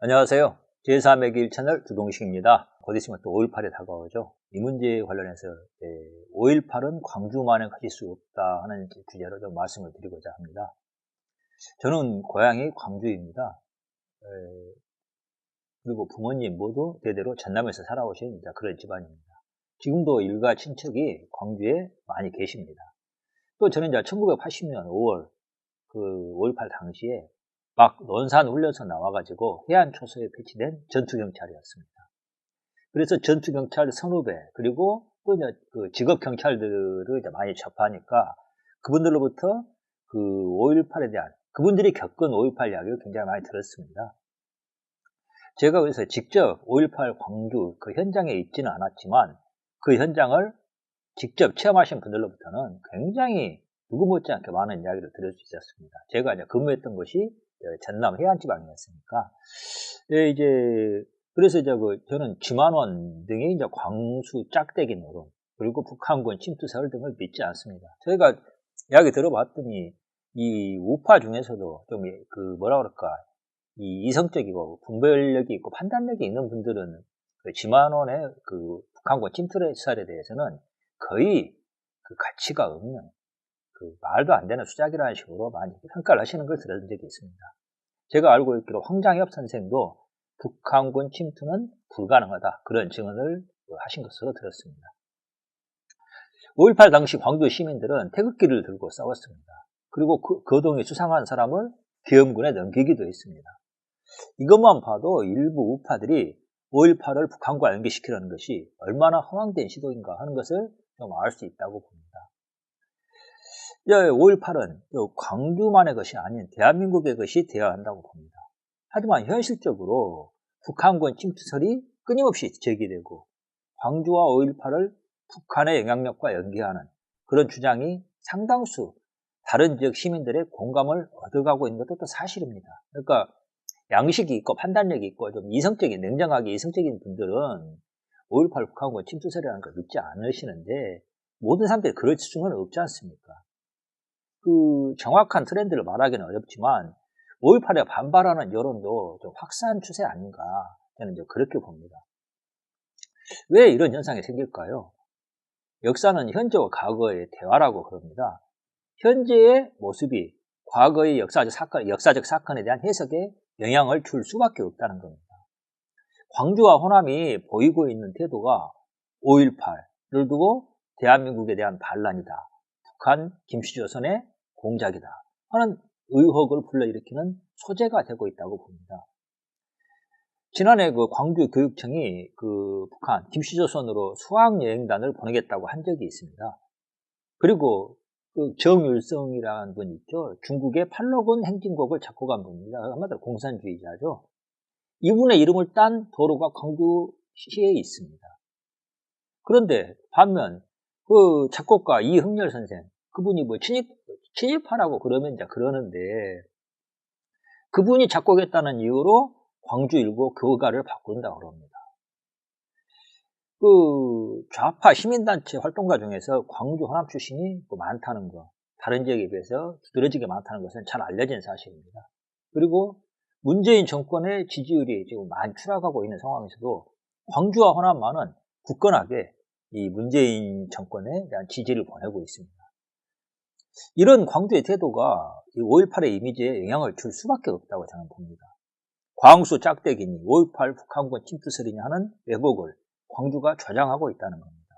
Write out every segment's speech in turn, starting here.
안녕하세요. 제3의1 채널 두동식입니다. 곧 있으면 또 5.18이 다가오죠. 이 문제에 관련해서 5.18은 광주만에 가질 수 없다 하는 주제로 좀 말씀을 드리고자 합니다. 저는 고향이 광주입니다. 그리고 부모님 모두 대대로 전남에서 살아오신 그런 집안입니다. 지금도 일가 친척이 광주에 많이 계십니다. 또 저는 이제 1980년 5월 그 5.18 당시에 막 논산 훈련소 나와가지고 해안 초소에 배치된 전투경찰이었습니다. 그래서 전투경찰 선후배 그리고 또 이제 그 직업 경찰들을 이제 많이 접하니까 그분들로부터 그 5.18에 대한 그분들이 겪은 5.18 이야기를 굉장히 많이 들었습니다. 제가 그래서 직접 5.18 광주 그 현장에 있지는 않았지만 그 현장을 직접 체험하신 분들로부터는 굉장히 누구 못지않게 많은 이야기를 들을 수 있었습니다. 제가 이제 근무했던 곳이 전남 해안지방이었으니까 예, 이제 그래서 이제 그 저는 지만원 등의 이제 광수 짝대기 노릇 그리고 북한군 침투설 등을 믿지 않습니다. 저희가 이야기 들어봤더니 이 우파 중에서도 좀 그 뭐라 그럴까 이 이성적이고 분별력이 있고 판단력이 있는 분들은 그 지만원의 그 북한군 침투설에 대해서는 거의 그 가치가 없는 그 말도 안 되는 수작이라는 식으로 많이 평가를 하시는 걸 들은 적이 있습니다. 제가 알고 있기로 황장엽 선생도 북한군 침투는 불가능하다 그런 증언을 하신 것으로 들었습니다. 5.18 당시 광주 시민들은 태극기를 들고 싸웠습니다. 그리고 그, 거동이 수상한 사람을 계엄군에 넘기기도 했습니다. 이것만 봐도 일부 우파들이 5.18을 북한과 연계시키려는 것이 얼마나 허황된 시도인가 하는 것을 좀 알 수 있다고 봅니다. 5.18은 광주만의 것이 아닌 대한민국의 것이 되어야 한다고 봅니다. 하지만 현실적으로 북한군 침투설이 끊임없이 제기되고 광주와 5.18을 북한의 영향력과 연계하는 그런 주장이 상당수 다른 지역 시민들의 공감을 얻어가고 있는 것도 또 사실입니다. 그러니까 양식이 있고 판단력이 있고 좀 이성적인 냉정하게 이성적인 분들은 5.18 북한군 침투설이라는 걸 믿지 않으시는데 모든 사람들이 그럴 수는 없지 않습니까? 그 정확한 트렌드를 말하기는 어렵지만 5.18에 반발하는 여론도 좀 확산 추세 아닌가 저는 이제 그렇게 봅니다. 왜 이런 현상이 생길까요? 역사는 현재와 과거의 대화라고 그럽니다. 현재의 모습이 과거의 역사적 사건, 역사적 사건에 대한 해석에 영향을 줄 수밖에 없다는 겁니다. 광주와 호남이 보이고 있는 태도가 5.18를 두고 대한민국에 대한 반란이다. 북한 김씨 조선의 공작이다. 하는 의혹을 불러일으키는 소재가 되고 있다고 봅니다. 지난해 그 광주 교육청이 그 북한 김씨조선으로 수학여행단을 보내겠다고 한 적이 있습니다. 그리고 그 정율성이라는 분 있죠. 중국의 팔로곤 행진곡을 작곡한 분입니다. 한마디로 공산주의자죠. 이분의 이름을 딴 도로가 광주시에 있습니다. 그런데 반면 그 작곡가 이흥렬 선생 그분이 뭐 친입 친입하라고 그러면 이제 그러는데 그분이 작곡했다는 이유로 광주 일고 교가를 바꾼다 그럽니다. 그 좌파 시민단체 활동가 중에서 광주 호남 출신이 많다는 거, 다른 지역에 비해서 두드러지게 많다는 것은 잘 알려진 사실입니다. 그리고 문재인 정권의 지지율이 지금 많이 추락하고 있는 상황에서도 광주와 호남만은 굳건하게 이 문재인 정권에 대한 지지를 보내고 있습니다. 이런 광주의 태도가 5.18의 이미지에 영향을 줄 수밖에 없다고 저는 봅니다. 광수 짝대기니 5.18 북한군 침투설이냐 하는 왜곡을 광주가 조장하고 있다는 겁니다.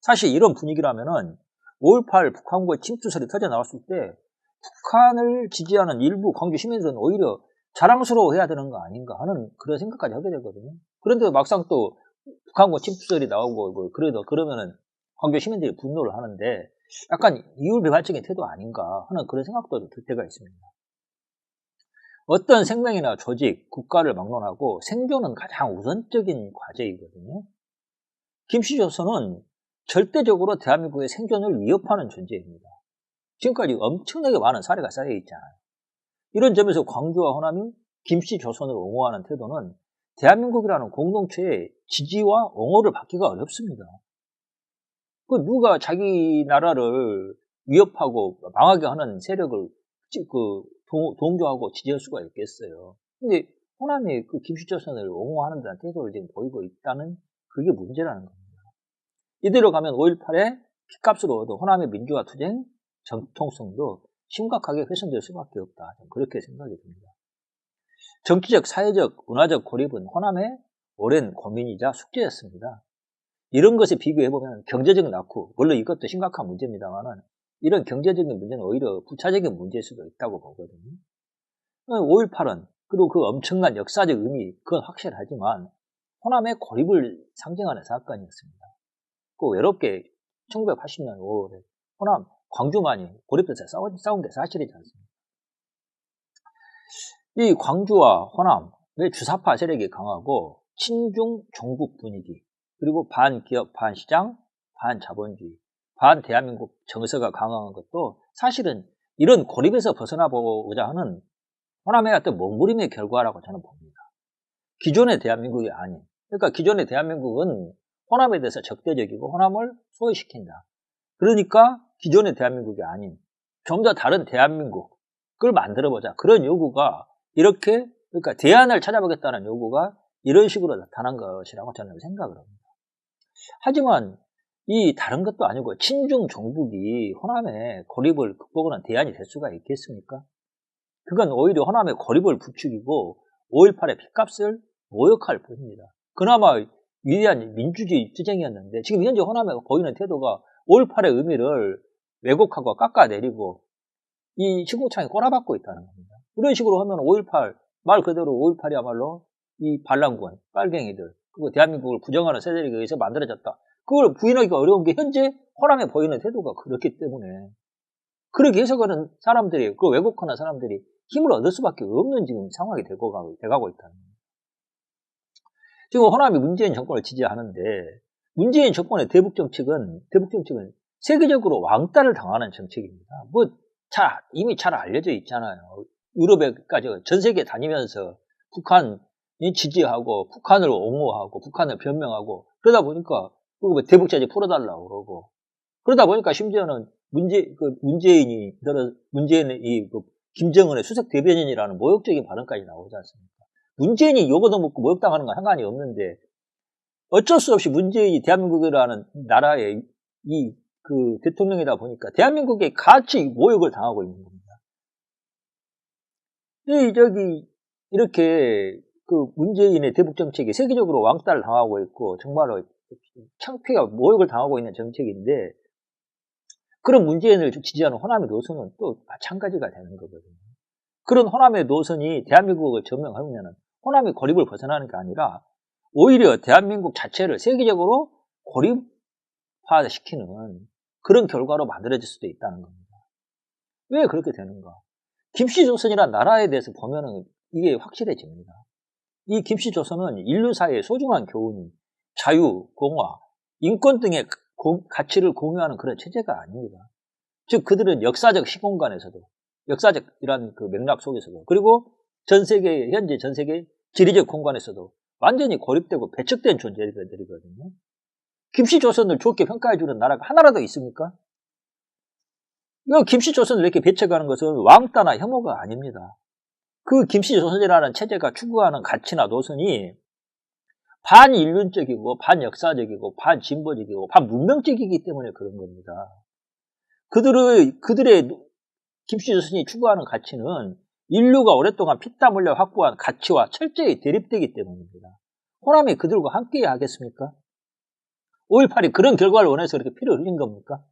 사실 이런 분위기라면 은 5.18 북한군 침투설이 터져 나왔을 때 북한을 지지하는 일부 광주 시민들은 오히려 자랑스러워해야 되는 거 아닌가 하는 그런 생각까지 하게 되거든요. 그런데 막상 또 북한군 침투설이 나오고 뭐 그래도 그러면은 광주 시민들이 분노를 하는데 약간 이율배반적인 태도 아닌가 하는 그런 생각도 들 때가 있습니다. 어떤 생명이나 조직, 국가를 막론하고 생존은 가장 우선적인 과제이거든요. 김씨 조선은 절대적으로 대한민국의 생존을 위협하는 존재입니다. 지금까지 엄청나게 많은 사례가 쌓여 있잖아요. 이런 점에서 광주와 호남이 김씨 조선을 옹호하는 태도는 대한민국이라는 공동체의 지지와 옹호를 받기가 어렵습니다. 그 누가 자기 나라를 위협하고 망하게 하는 세력을 그 동조하고 지지할 수가 있겠어요. 근데 호남이 그 김씨조선을 옹호하는 듯한 태도를 지금 보이고 있다는 그게 문제라는 겁니다. 이대로 가면 5.18에 핏값으로 얻은 호남의 민주화 투쟁 정통성도 심각하게 훼손될 수밖에 없다. 그렇게 생각이 듭니다. 정치적, 사회적, 문화적 고립은 호남의 오랜 고민이자 숙제였습니다. 이런 것에 비교해보면 경제적 낙후, 물론 이것도 심각한 문제입니다만은 이런 경제적인 문제는 오히려 부차적인 문제일 수도 있다고 보거든요. 5.18은 그리고 그 엄청난 역사적 의미, 그건 확실하지만 호남의 고립을 상징하는 사건이었습니다. 그 외롭게 1980년 5월에 호남, 광주만이 고립돼서 싸운, 싸운 게 사실이지 않습니까? 이 광주와 호남의 주사파 세력이 강하고 친중 종북 분위기 그리고 반기업, 반시장, 반자본주의, 반대한민국 정서가 강한 것도 사실은 이런 고립에서 벗어나 보고자 하는 호남의 어떤 몸부림의 결과라고 저는 봅니다. 기존의 대한민국이 아닌 그러니까 기존의 대한민국은 호남에 대해서 적대적이고 호남을 소외시킨다. 그러니까 기존의 대한민국이 아닌 좀 더 다른 대한민국을 만들어보자. 그런 요구가 이렇게 그러니까 대안을 찾아보겠다는 요구가 이런 식으로 나타난 것이라고 저는 생각을 합니다. 하지만 이 다른 것도 아니고 친중 종북이 호남의 고립을 극복하는 대안이 될 수가 있겠습니까? 그건 오히려 호남의 고립을 부추기고 5.18의 핏값을 모욕할 뿐입니다. 그나마 위대한 민주주의 투쟁이었는데 지금 현재 호남에 보이는 태도가 5.18의 의미를 왜곡하고 깎아내리고 이 신고창에 꼬라박고 있다는 겁니다. 이런 식으로 하면 5.18, 말 그대로 5.18이야말로 이 반란군, 빨갱이들, 그리고 대한민국을 부정하는 세대에 의해서 만들어졌다. 그걸 부인하기가 어려운 게 현재 호남에 보이는 태도가 그렇기 때문에 그렇게 해석하는 사람들이, 그 왜곡하는 사람들이 힘을 얻을 수밖에 없는 지금 상황이 되고 가고, 돼가고 있다는 겁니다. 지금 호남이 문재인 정권을 지지하는데 문재인 정권의 대북 정책은 대북 정책은 세계적으로 왕따를 당하는 정책입니다. 뭐 자, 이미 잘 알려져 있잖아요. 유럽에까지 전 세계 다니면서 북한 지지하고 북한을 옹호하고 북한을 변명하고 그러다 보니까 뭐 대북 제재 풀어달라고 그러고 그러다 보니까 심지어는 문재 그 문재인이 문재인의 이그 김정은의 수석 대변인이라는 모욕적인 발언까지 나오지 않습니까? 문재인이 욕을 얻어먹고 모욕당하는 건 상관이 없는데 어쩔 수 없이 문재인이 대한민국이라는 나라의 이 그 대통령이다 보니까 대한민국의 가치 모욕을 당하고 있는 겁니다. 이 저기 이렇게 그 문재인의 대북 정책이 세계적으로 왕따를 당하고 있고 정말로 창피가 모욕을 당하고 있는 정책인데 그런 문재인을 지지하는 호남의 노선은 또 마찬가지가 되는 거거든요. 그런 호남의 노선이 대한민국을 점령하면 호남이 고립을 벗어나는 게 아니라 오히려 대한민국 자체를 세계적으로 고립화시키는 그런 결과로 만들어질 수도 있다는 겁니다. 왜 그렇게 되는가? 김씨 조선이란 나라에 대해서 보면은 이게 확실해집니다. 이 김씨 조선은 인류 사회의 소중한 교훈인 자유, 공화, 인권 등의 가치를 공유하는 그런 체제가 아닙니다. 즉 그들은 역사적 시공간에서도 역사적 이란 그 맥락 속에서도 그리고 전 세계 현재 전 세계 지리적 공간에서도 완전히 고립되고 배척된 존재들이거든요. 김씨 조선을 좋게 평가해 주는 나라가 하나라도 있습니까? 이 김씨 조선을 이렇게 배척하는 것은 왕따나 혐오가 아닙니다. 그 김씨 조선이라는 체제가 추구하는 가치나 노선이 반인륜적이고 반역사적이고 반진보적이고 반문명적이기 때문에 그런 겁니다. 그들의 그들의 김씨 조선이 추구하는 가치는 인류가 오랫동안 피땀 흘려 확보한 가치와 철저히 대립되기 때문입니다. 호남이 그들과 함께 하겠습니까? 5.18이 그런 결과를 원해서 그렇게 피를 흘린 겁니까?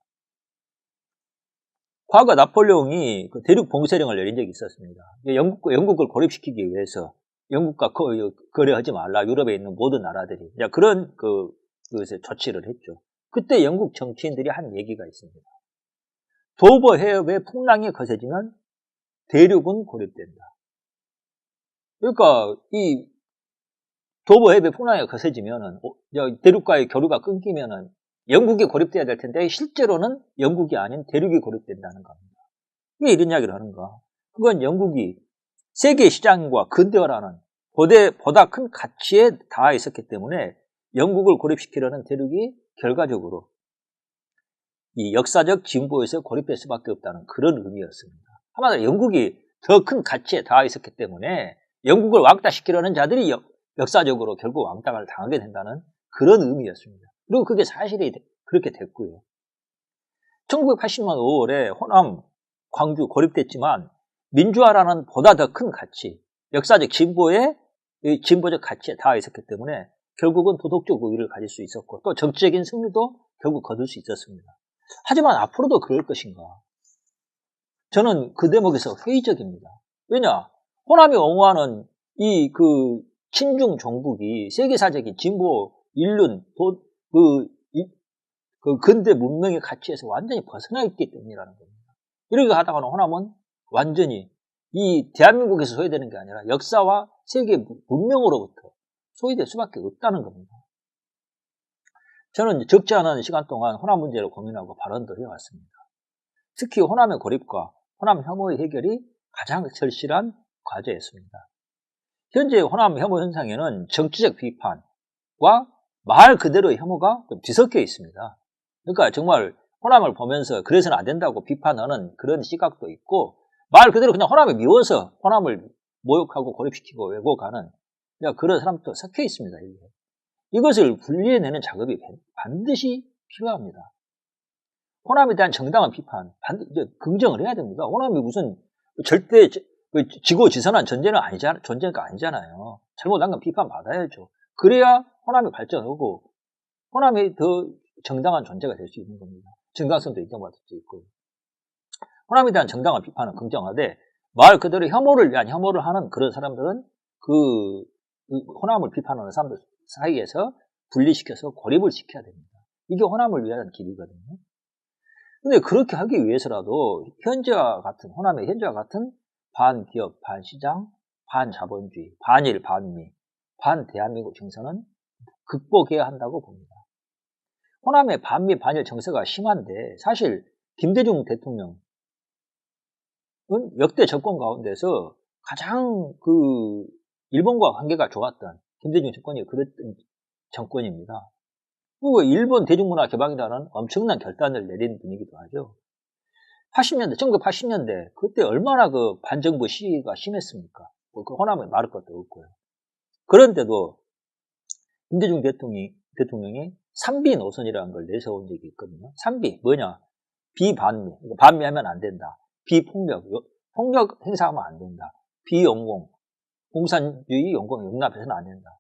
과거 나폴레옹이 그 대륙 봉쇄령을 내린 적이 있었습니다. 영국, 영국을 고립시키기 위해서 영국과 거래하지 말라 유럽에 있는 모든 나라들이 그런 그, 그 조치를 했죠. 그때 영국 정치인들이 한 얘기가 있습니다. 도버 해협의 풍랑이 거세지면 대륙은 고립된다. 그러니까 이 도버 해협의 풍랑이 거세지면은 어, 대륙과의 교류가 끊기면은 영국이 고립돼야 될 텐데 실제로는 영국이 아닌 대륙이 고립된다는 겁니다. 왜 이런 이야기를 하는가? 그건 영국이 세계 시장과 근대화라는 보다 큰 가치에 닿아 있었기 때문에 영국을 고립시키려는 대륙이 결과적으로 이 역사적 진보에서 고립될 수밖에 없다는 그런 의미였습니다. 한마디로 영국이 더 큰 가치에 닿아 있었기 때문에 영국을 왕따시키려는 자들이 역, 역사적으로 결국 왕따를 당하게 된다는 그런 의미였습니다. 그리고 그게 사실이 그렇게 됐고요. 1980년 5월에 호남, 광주 고립됐지만 민주화라는 보다 더 큰 가치, 역사적 진보의 진보적 가치에 닿아 있었기 때문에 결국은 도덕적 우위를 가질 수 있었고 또 정치적인 승리도 결국 거둘 수 있었습니다. 하지만 앞으로도 그럴 것인가? 저는 그 대목에서 회의적입니다. 왜냐? 호남이 옹호하는 이 그 친중 종북이 세계사적인 진보, 인륜, 도, 그, 이, 그 근대 문명의 가치에서 완전히 벗어나 있기 때문이라는 겁니다. 이렇게 하다가는 호남은 완전히 이 대한민국에서 소외되는 게 아니라 역사와 세계 문명으로부터 소외될 수밖에 없다는 겁니다. 저는 적지 않은 시간 동안 호남 문제를 고민하고 발언도 해왔습니다. 특히 호남의 고립과 호남 혐오의 해결이 가장 절실한 과제였습니다. 현재 호남 혐오 현상에는 정치적 비판과 말 그대로의 혐오가 좀 뒤섞여 있습니다. 그러니까 정말 호남을 보면서 그래서는 안 된다고 비판하는 그런 시각도 있고 말 그대로 그냥 호남에 미워서 호남을 모욕하고 고립시키고 왜곡하는 그런 사람도 섞여 있습니다. 이것을 분리해내는 작업이 반드시 필요합니다. 호남에 대한 정당한 비판, 반드시 긍정을 해야 됩니다. 호남이 무슨 절대 그 지고 지선한 전제는 아니잖아, 존재가 아니잖아요. 잘못한 건 비판 받아야죠. 그래야 호남이 발전하고 호남이 더 정당한 존재가 될 수 있는 겁니다. 정당성도 인정받을 수 있고. 호남에 대한 정당한 비판은 긍정하되 말 그대로 혐오를 위한 혐오를 하는 그런 사람들은 그, 그 호남을 비판하는 사람들 사이에서 분리시켜서 고립을 시켜야 됩니다. 이게 호남을 위한 길이거든요. 근데 그렇게 하기 위해서라도 현재와 같은 호남의 현재와 같은 반기업, 반시장, 반자본주의, 반일, 반미, 반대한민국 정서는 극복해야 한다고 봅니다. 호남의 반미, 반일 정서가 심한데 사실 김대중 대통령은 역대 정권 가운데서 가장 그 일본과 관계가 좋았던 김대중 정권이 그랬던 정권입니다. 그리고 일본 대중문화 개방이라는 엄청난 결단을 내린 분이기도 하죠. 80년대, 1980년대, 그때 얼마나 그 반정부 시위가 심했습니까? 뭐그 호남에 말할 것도 없고요. 그런데도 김대중 대통령이, 대통령이 3비 노선이라는 걸 내세운 적이 있거든요. 3비, 뭐냐? 비반미, 반미하면 안 된다. 비폭력, 폭력 행사하면 안 된다. 비용공, 공산주의 용공 용납해서는 안 된다.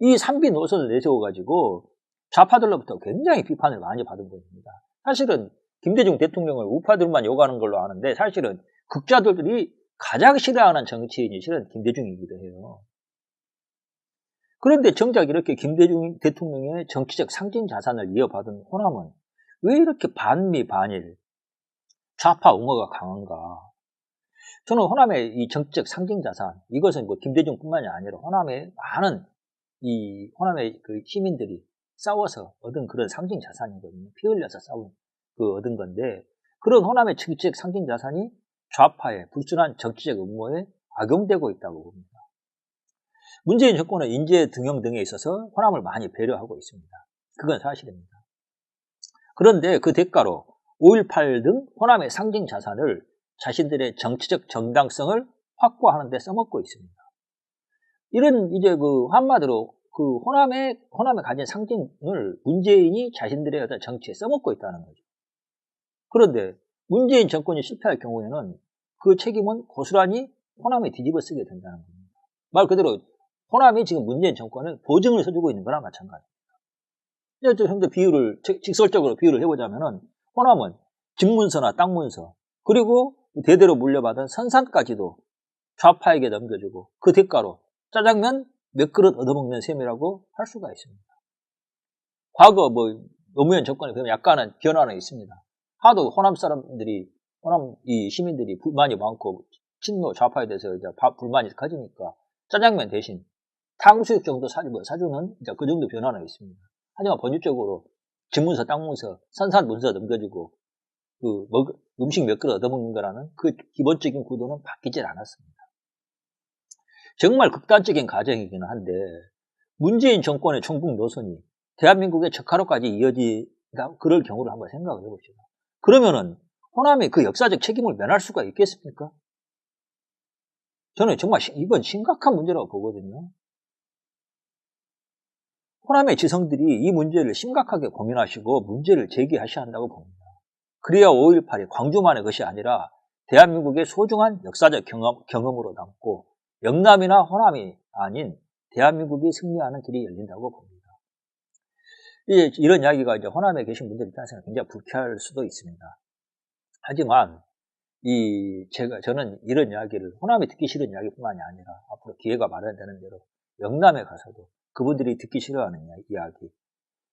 이 3비 노선을 내세워가지고 좌파들로부터 굉장히 비판을 많이 받은 것입니다. 사실은 김대중 대통령을 우파들만 욕하는 걸로 아는데 사실은 극자들이 가장 싫어하는 정치인이 실은 김대중이기도 해요. 그런데 정작 이렇게 김대중 대통령의 정치적 상징 자산을 이어받은 호남은 왜 이렇게 반미 반일 좌파 옹호가 강한가? 저는 호남의 이 정치적 상징 자산 이것은 뭐 김대중뿐만이 아니라 호남의 많은 이 호남의 그 시민들이 싸워서 얻은 그런 상징 자산이거든요. 피 흘려서 싸운 그 얻은 건데 그런 호남의 정치적 상징 자산이 좌파의 불순한 정치적 음모에 악용되고 있다고 봅니다. 문재인 정권은 인재 등용 등에 있어서 호남을 많이 배려하고 있습니다. 그건 사실입니다. 그런데 그 대가로 5.18 등 호남의 상징 자산을 자신들의 정치적 정당성을 확보하는 데 써먹고 있습니다. 이런 이제 그 한마디로 그 호남의 호남에 가진 상징을 문재인이 자신들의 어떤 정치에 써먹고 있다는 거죠. 그런데 문재인 정권이 실패할 경우에는 그 책임은 고스란히 호남에 뒤집어 쓰게 된다는 겁니다. 말 그대로 호남이 지금 문재인 정권을 보증을 서주고 있는 거나 마찬가지입니다. 좀더 비유를 직설적으로 비유를 해보자면은 호남은 집문서나 땅문서 그리고 대대로 물려받은 선산까지도 좌파에게 넘겨주고 그 대가로 짜장면 몇 그릇 얻어먹는 셈이라고 할 수가 있습니다. 과거 뭐 노무현 정권에 보면 약간은 변화는 있습니다. 하도 호남 사람들이 호남 이 시민들이 불만이 많고 친노 좌파에 대해서 이제 불만이 커지니까 짜장면 대신 탕수육 정도 사, 뭐 사주는 이제 그 정도 변화는 있습니다. 하지만 본질적으로 집문서, 땅문서, 선산 문서 넘겨주고 그 먹, 음식 몇 그릇 얻어먹는 거라는 그 기본적인 구도는 바뀌질 않았습니다. 정말 극단적인 가정이기는 한데 문재인 정권의 총북 노선이 대한민국의 적하로까지 이어지다 그럴 경우를 한번 생각을 해봅시다. 그러면은 호남이 그 역사적 책임을 면할 수가 있겠습니까? 저는 정말 시- 이건 심각한 문제라고 보거든요. 호남의 지성들이 이 문제를 심각하게 고민하시고 문제를 제기하셔야 한다고 봅니다. 그래야 5.18이 광주만의 것이 아니라 대한민국의 소중한 역사적 경험, 경험으로 남고 영남이나 호남이 아닌 대한민국이 승리하는 길이 열린다고 봅니다. 이- 이런 이야기가 이제 호남에 계신 분들 입장에서는 굉장히 불쾌할 수도 있습니다. 하지만 이 제가 저는 이런 이야기를 호남이 듣기 싫은 이야기뿐만이 아니라 앞으로 기회가 마련되는 대로 영남에 가서도 그분들이 듣기 싫어하는 이야- 이야기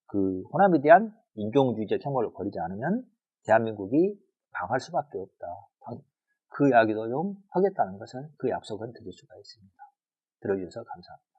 그 호남에 대한 인종주의적 혐오를 버리지 않으면 대한민국이 망할 수밖에 없다. 당- 그 이야기도 좀 하겠다는 것을 그 약속은 드릴 수가 있습니다. 들어주셔서 감사합니다.